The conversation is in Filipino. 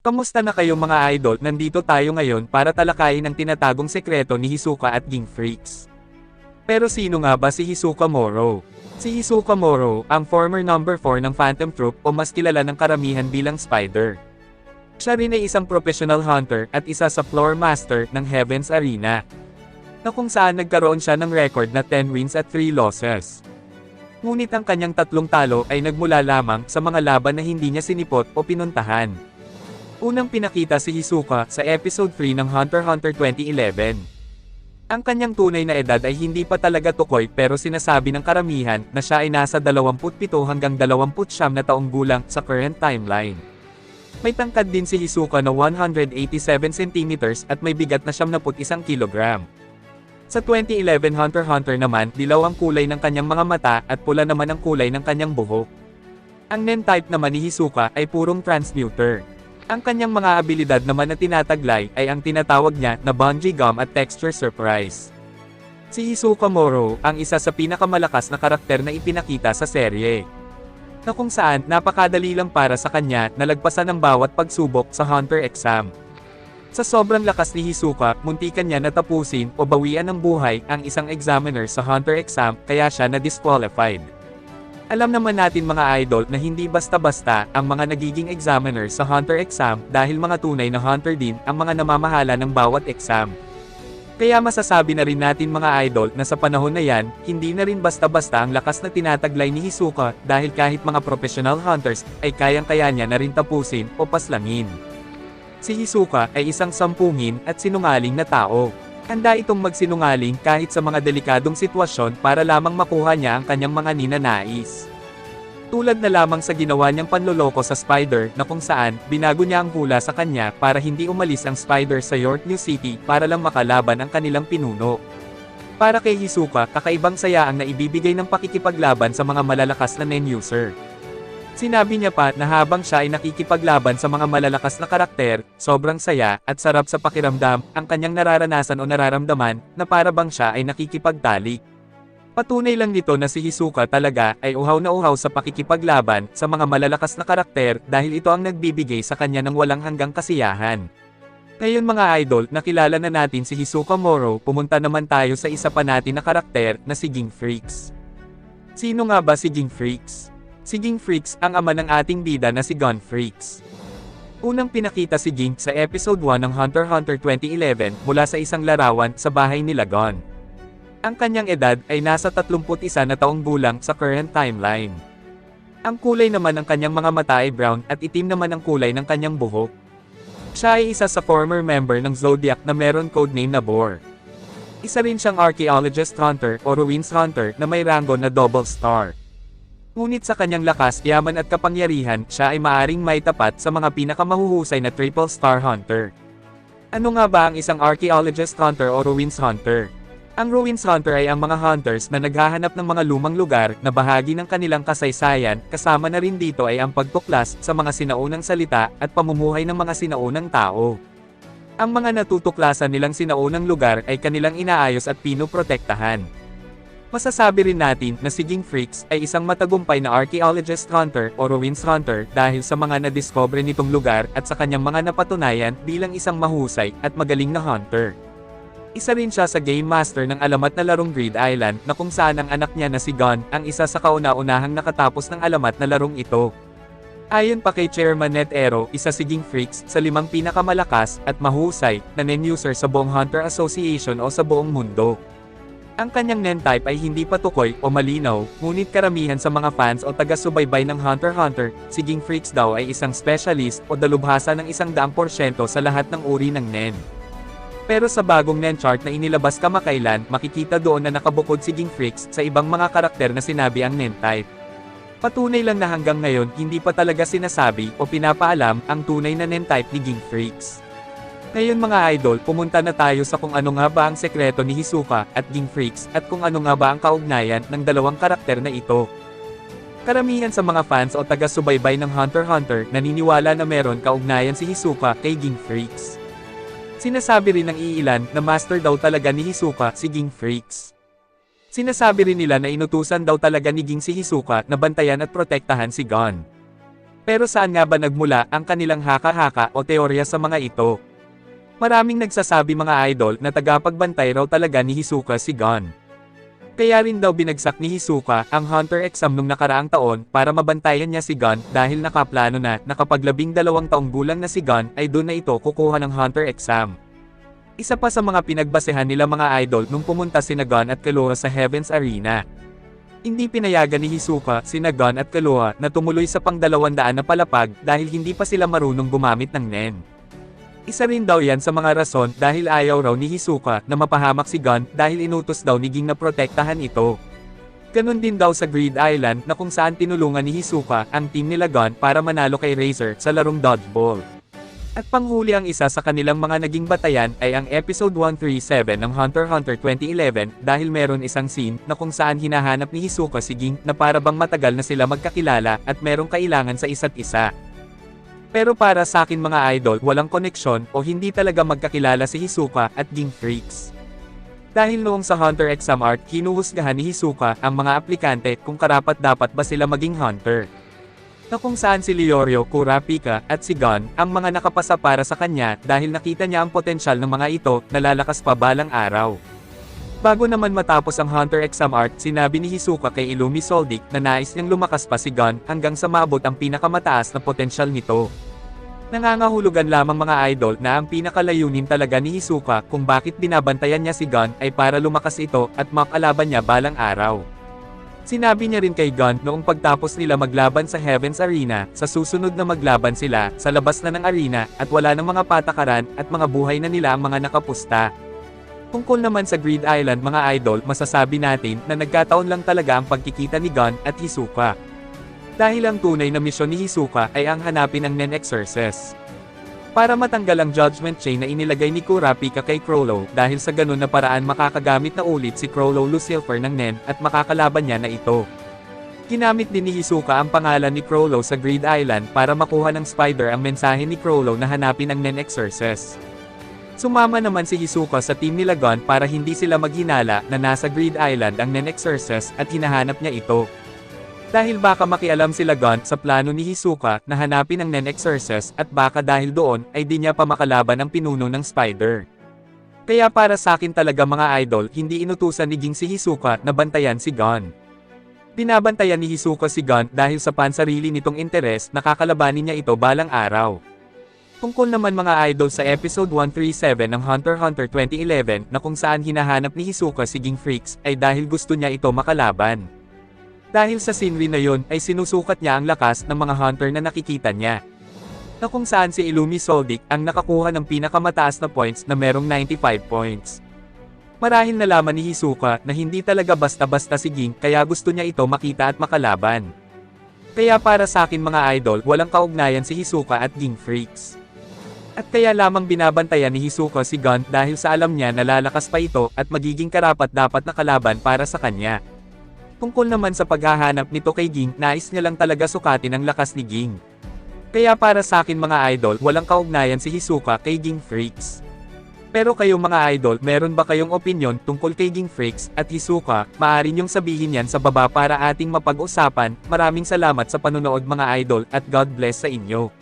Kamusta na kayo mga idol? Nandito tayo ngayon para talakayin ang tinatagong sekreto ni Hisoka at Ging Freaks. Pero sino nga ba si Hisoka Moro? Si Hisoka Moro, ang former number 4 ng Phantom Troop o mas kilala ng karamihan bilang Spider. Siya rin ay isang professional hunter at isa sa floor master ng Heaven's Arena. Na kung saan nagkaroon siya ng record na 10 wins at 3 losses. Ngunit ang kanyang tatlong talo ay nagmula lamang sa mga laban na hindi niya sinipot o pinuntahan. Unang pinakita si Hisoka sa episode 3 ng Hunter x Hunter 2011. Ang kanyang tunay na edad ay hindi pa talaga tukoy pero sinasabi ng karamihan na siya ay nasa 27 hanggang 29 na taong gulang sa current timeline. May tangkad din si Hisoka na 187 cm at may bigat na 71 kg. Sa 2011 Hunter x Hunter naman, dilaw ang kulay ng kanyang mga mata at pula naman ang kulay ng kanyang buhok. Ang Nen type naman ni Hisoka ay purong transmuter. Ang kanyang mga abilidad naman na tinataglay ay ang tinatawag niya na Bungee Gum at Texture Surprise. Si Hisoka Moro ang isa sa pinakamalakas na karakter na ipinakita sa serye. Na kung saan napakadali lang para sa kanya na lagpasan ang bawat pagsubok sa Hunter exam. Sa sobrang lakas ni Hisoka, muntikan niya natapusin o bawian ng buhay ang isang examiner sa Hunter exam kaya siya na disqualified. Alam naman natin mga idol na hindi basta-basta ang mga nagiging examiner sa Hunter exam dahil mga tunay na Hunter din ang mga namamahala ng bawat exam. Kaya masasabi na rin natin mga idol na sa panahon na yan, hindi na rin basta-basta ang lakas na tinataglay ni Hisoka dahil kahit mga professional hunters ay kayang-kaya niya na rin tapusin o paslangin. Si Hisoka ay isang sampungin at sinungaling na tao. Handa itong magsinungaling kahit sa mga delikadong sitwasyon para lamang makuha niya ang kanyang mga ninanais. Tulad na lamang sa ginawa niyang panloloko sa Spider na kung saan binago niya ang hula sa kanya para hindi umalis ang Spider sa York New City para lang makalaban ang kanilang pinuno. Para kay Hisoka, kakaibang saya ang naibibigay ng pakikipaglaban sa mga malalakas na nen-user. Sinabi niya pa na habang siya ay nakikipaglaban sa mga malalakas na karakter, sobrang saya at sarap sa pakiramdam ang kanyang nararanasan o nararamdaman na para bang siya ay nakikipagtalik. Patunay lang nito na si Hisoka talaga ay uhaw na uhaw sa pakikipaglaban sa mga malalakas na karakter dahil ito ang nagbibigay sa kanya ng walang hanggang kasiyahan. Ngayon mga idol, nakilala na natin si Hisoka Moro, pumunta naman tayo sa isa pa natin na karakter na si Ging Freaks. Sino nga ba si Ging Freaks? Si Ging Freaks ang ama ng ating bida na si Gun Freaks. Unang pinakita si Ging sa episode 1 ng Hunter Hunter 2011 mula sa isang larawan sa bahay nila Gon. Ang kanyang edad ay nasa 31 na taong gulang sa current timeline. Ang kulay naman ng kanyang mga mata ay brown at itim naman ang kulay ng kanyang buhok. Siya ay isa sa former member ng Zodiac na meron codename na Boar. Isa rin siyang archaeologist hunter o ruins hunter na may rango na double star. Ngunit sa kanyang lakas, yaman at kapangyarihan, siya ay maaring may tapat sa mga pinakamahuhusay na triple star hunter. Ano nga ba ang isang archaeologist hunter o ruins hunter? Ang ruins hunter ay ang mga hunters na naghahanap ng mga lumang lugar na bahagi ng kanilang kasaysayan, kasama na rin dito ay ang pagtuklas sa mga sinaunang salita at pamumuhay ng mga sinaunang tao. Ang mga natutuklasan nilang sinaunang lugar ay kanilang inaayos at pinoprotektahan. Masasabi rin natin na si Ging Freaks ay isang matagumpay na archaeologist hunter o ruins hunter dahil sa mga nadiskobre nitong lugar at sa kanyang mga napatunayan bilang isang mahusay at magaling na hunter. Isa rin siya sa Game Master ng alamat na larong Grid Island na kung saan ang anak niya na si Gon ang isa sa kauna-unahang nakatapos ng alamat na larong ito. Ayon pa kay Chairman Net Ero, isa si Ging Freaks sa limang pinakamalakas at mahusay na nen-user sa buong Hunter Association o sa buong mundo. Ang kanyang nen type ay hindi patukoy o malinaw, ngunit karamihan sa mga fans o taga-subaybay ng Hunter x Hunter, si Ging Freaks daw ay isang specialist o dalubhasa ng isang daang porsyento sa lahat ng uri ng nen. Pero sa bagong nen chart na inilabas kamakailan, makikita doon na nakabukod si Ging Freaks sa ibang mga karakter na sinabi ang nen type. Patunay lang na hanggang ngayon hindi pa talaga sinasabi o pinapaalam ang tunay na nen type ni Ging Freaks. Ngayon mga idol, pumunta na tayo sa kung ano nga ba ang sekreto ni Hisoka at Ging Freaks at kung ano nga ba ang kaugnayan ng dalawang karakter na ito. Karamihan sa mga fans o taga-subaybay ng Hunter x Hunter naniniwala na meron kaugnayan si Hisoka kay Ging Freaks. Sinasabi rin ng iilan na master daw talaga ni Hisoka si Ging Freaks. Sinasabi rin nila na inutusan daw talaga ni Ging si Hisoka na bantayan at protektahan si Gon. Pero saan nga ba nagmula ang kanilang haka-haka o teorya sa mga ito? Maraming nagsasabi mga idol na tagapagbantay raw talaga ni Hisoka si Gon. Kaya rin daw binagsak ni Hisoka ang Hunter exam nung nakaraang taon para mabantayan niya si Gon dahil nakaplano na na kapag labing dalawang taong gulang na si Gon ay doon na ito kukuha ng Hunter exam. Isa pa sa mga pinagbasehan nila mga idol nung pumunta si Gon at Kaloha sa Heaven's Arena. Hindi pinayagan ni Hisoka si Gon at Kaloha na tumuloy sa pangdalawandaan na palapag dahil hindi pa sila marunong gumamit ng Nen. Isa rin daw yan sa mga rason dahil ayaw raw ni Hisoka na mapahamak si Gon dahil inutos daw ni Ging na protektahan ito. Ganon din daw sa Greed Island na kung saan tinulungan ni Hisoka ang team nila Gon para manalo kay Razor sa larong dodgeball. At panghuli ang isa sa kanilang mga naging batayan ay ang episode 137 ng Hunter Hunter 2011 dahil meron isang scene na kung saan hinahanap ni Hisoka si Ging na para bang matagal na sila magkakilala at merong kailangan sa isa't isa. Pero para sa akin mga idol walang koneksyon o hindi talaga magkakilala si Hisoka at Ging Freaks. Dahil noong sa Hunter exam art hinuhusgahan ni Hisoka ang mga aplikante kung karapat dapat ba sila maging Hunter na kung saan si Leorio, Kurapika, at si Gon, ang mga nakapasa para sa kanya dahil nakita niya ang potensyal ng mga ito na lalakas pa balang araw. Bago naman matapos ang Hunter exam art, sinabi ni Hisoka kay Illumi Soldic na nais niyang lumakas pa si Gon hanggang sa maabot ang pinakamataas na potensyal nito. Nangangahulugan lamang mga idol na ang pinakalayunin talaga ni Hisoka kung bakit binabantayan niya si Gon ay para lumakas ito at makalaban niya balang araw. Sinabi niya rin kay Gon noong pagtapos nila maglaban sa Heaven's Arena, sa susunod na maglaban sila, sa labas na ng arena, at wala ng mga patakaran, at mga buhay na nila ang mga nakapusta. Tungkol naman sa Greed Island mga idol, masasabi natin na nagkataon lang talaga ang pagkikita ni Gon at Hisoka. Dahil ang tunay na misyon ni Hisoka ay ang hanapin ang Nen Exorcist. Para matanggal ang judgment chain na inilagay ni Kurapika kay Crollo, dahil sa ganun na paraan makakagamit na ulit si Crollo Lucifer ng Nen, at makakalaban niya na ito. Ginamit din ni Hisoka ang pangalan ni Crollo sa Greed Island para makuha ng Spider ang mensahe ni Crollo na hanapin ang Nen Exorcist. Sumama naman si Hisoka sa team nila Gon para hindi sila maghinala na nasa Greed Island ang Nen Exorcist at hinahanap niya ito. Dahil baka makialam sila Gon sa plano ni Hisoka na hanapin ang Nen Exorcist at baka dahil doon ay di niya pa makalaban ang pinuno ng Spider. Kaya para sa akin talaga mga idol hindi inutusan ni Ging si Hisoka na bantayan si Gon. Binabantayan ni Hisoka si Gon dahil sa pansarili nitong interes nakakalabanin niya ito balang araw. Tungkol naman mga idol sa episode 137 ng Hunter Hunter 2011 na kung saan hinahanap ni Hisoka si Ging Freaks ay dahil gusto niya ito makalaban. Dahil sa Sinri na yon ay sinusukat niya ang lakas ng mga hunter na nakikita niya. Na kung saan si Illumi Soldic ang nakakuha ng pinakamataas na points na merong 95 points. Marahil nalaman ni Hisoka na hindi talaga basta-basta si Ging kaya gusto niya ito makita at makalaban. Kaya para sa akin mga idol walang kaugnayan si Hisoka at Ging Freaks. At kaya lamang binabantayan ni Hisoka si Gon dahil sa alam niya na lalakas pa ito at magiging karapat dapat na kalaban para sa kanya. Tungkol naman sa paghahanap nito kay Ging, nais niya lang talaga sukatin ang lakas ni Ging. Kaya para sa akin mga idol, walang kaugnayan si Hisoka kay Ging Freaks. Pero kayo mga idol, meron ba kayong opinion tungkol kay Ging Freaks at Hisoka? Maaari niyong sabihin yan sa baba para ating mapag-usapan. Maraming salamat sa panonood mga idol at God bless sa inyo.